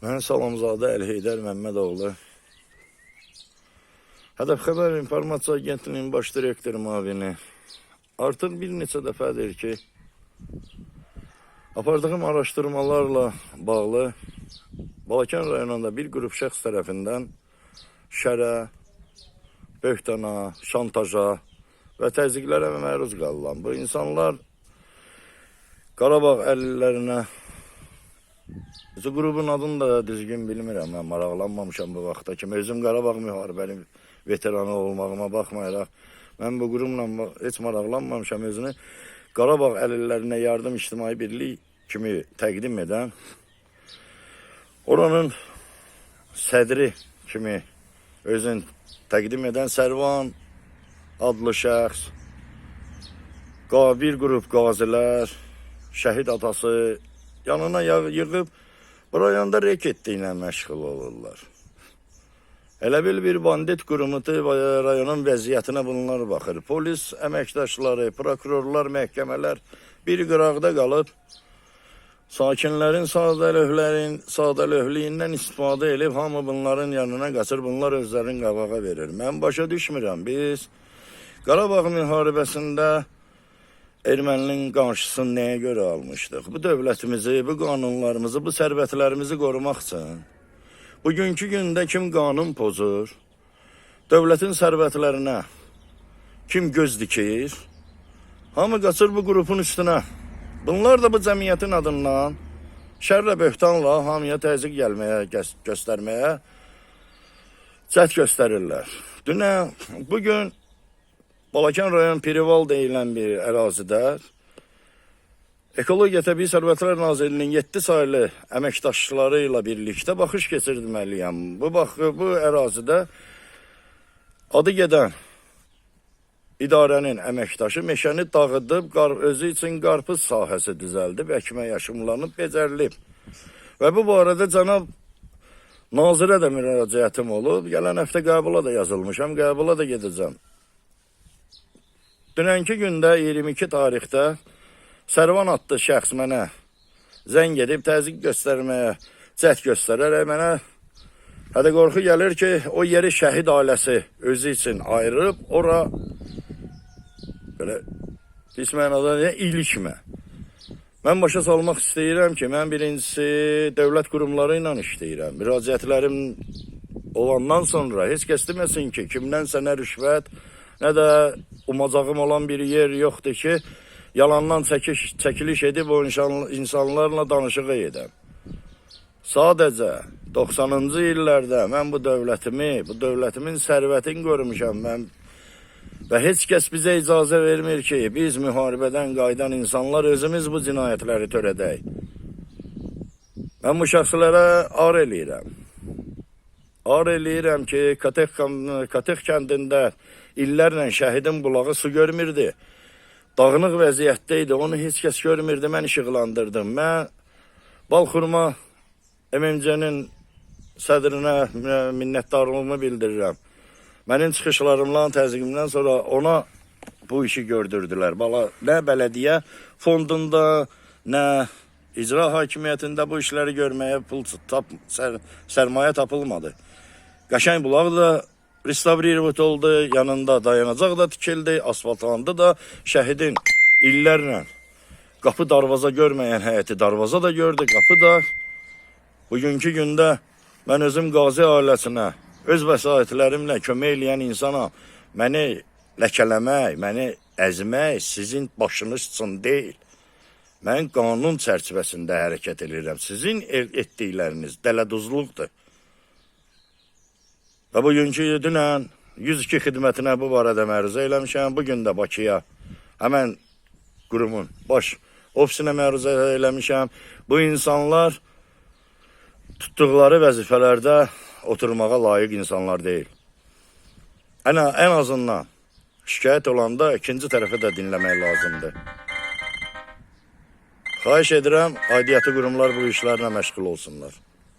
Mən Salamzadə Əlheydər Məmmədoğlu. Hədəf Xəbər İnformasiya Agentliyinin baş direktoru müavini. Artıq bir neçə dəfədir ki, apardığım araşdırmalarla bağlı Balakən rayonunda bir qrup şəxs tərəfindən şərə, böhtana, şantaja və təzyiqlərə məruz qalınan bu insanlar Qarabağ əlillərinə Bu grubun adını da düzgün bilmirəm. Mən maraqlanmamışam bu vaxta kimi. Özüm Qarabağ müharibəni veteranı olmağıma baxmayaraq mən bu qurumla heç maraqlanmamışam özünü Qarabağ əlillərinə yardım ictimai birlik kimi təqdim edən oranın sədri kimi özün təqdim edən Sərvan adlı şəxs bir qrup qazilər, şəhid atası yanına yığıb rayonda reketlə məşğul olurlar. Elə bil bir bandit qurumutu və- rayonun vəziyyətinə bunlar baxır. Polis əməkdaşları, prokurorlar, məhkəmələr bir qıraqda qalıb sakinlərin sadəlövlərin sadəlövliyindən istifadə edib hamı bunların yanına qaçır, bunlar özlərinin qabağa verir. Mən başa düşmürəm. Biz Qarabağ müharibəsində erməninin qarşısını nəyə görə almışdıq? Bu dövlətimizi, bu qanunlarımızı, bu sərvətlərimizi qorumaq üçün. Bugünkü gündə kim qanun pozur? Dövlətin sərvətlərinə kim göz dikir? Hamı qaçır bu qrupun üstünə. Bunlar da bu cəmiyyətin adından şərlə böhtanla hamıya təzyiq gəlməyə, gə- göstərməyə cəhd göstərirlər. Dünə, bugün Balakən rayon Perival deyilən bir ərazidə Ekologiya Təbii Sərvətlər Nazirliyinin 7 saylı əməkdaşları ilə birlikdə baxış keçirməliyəm. Bu bax bu ərazidə adı gedən idarənin əməkdaşı meşəni dağıdıb, qar özü üçün qarpız sahəsi düzəldib, əkmə yaşımlanıb, becərilib. Və bu barədə cənab nazirə də müraciətim olub. Gələn həftə qəbula da yazılmışam, qəbula da gedəcəm. Dünənki gündə 22 tarixdə Sərvan adlı şəxs mənə zəng edib təzyiq göstərməyə cəhd göstərərək mənə hədə qorxu gəlir ki, o yeri şəhid ailəsi özü üçün ayırıb, ora belə pis mənada nə ilikmə. Mən başa salmaq istəyirəm ki, mən birincisi dövlət qurumları ilə işləyirəm. Müraciətlərim olandan sonra heç kəs deməsin ki, kimdənsə nə rüşvət, nə də umacağım olan bir yer yoxdur ki, yalandan çəkiş, çəkiliş edib o insan, insanlarla danışığı edəm. Sadəcə 90-cı illərdə mən bu dövlətimi, bu dövlətimin sərvətini qorumuşam mən. Və heç kəs bizə icazə vermir ki, biz müharibədən qayıdan insanlar özümüz bu cinayətləri törədək. Mən bu şəxslərə ar eləyirəm. Ar eləyirəm ki, Katex, Katex kəndində illərlə şəhidin bulağı su görmürdü. Dağınıq vəziyyətdə idi, onu heç kəs görmürdü, mən işıqlandırdım. Mən Balxurma MMC-nin sədrinə minnətdarlığımı bildirirəm. Mənim çıxışlarımla, təzyiqimdən sonra ona bu işi gördürdülər. Bala, nə bələdiyyə fondunda, nə icra hakimiyyətində bu işləri görməyə pul tap, sər, sərmayə tapılmadı. Qəşəng bulaq da restavrirovut oldu, yanında dayanacaq da tikildi, asfaltlandı da şəhidin illərlə qapı darvaza görməyən həyəti darvaza da gördü, qapı da. Bugünkü gündə mən özüm qazi ailəsinə, öz vəsaitlərimlə kömək eləyən insana məni ləkələmək, məni əzmək sizin başınız üçün deyil. Mən qanun çərçivəsində hərəkət edirəm. Sizin etdikləriniz dələduzluqdur. Və bugünkü dünən 102 xidmətinə bu barədə məruzə eləmişəm. Bu gün də Bakıya həmən qurumun baş ofisinə məruzə eləmişəm. Bu insanlar tutduqları vəzifələrdə oturmağa layiq insanlar deyil. Ən, ən azından şikayət olanda ikinci tərəfi də dinləmək lazımdır. Xahiş edirəm, aidiyyəti qurumlar bu işlərlə məşğul olsunlar.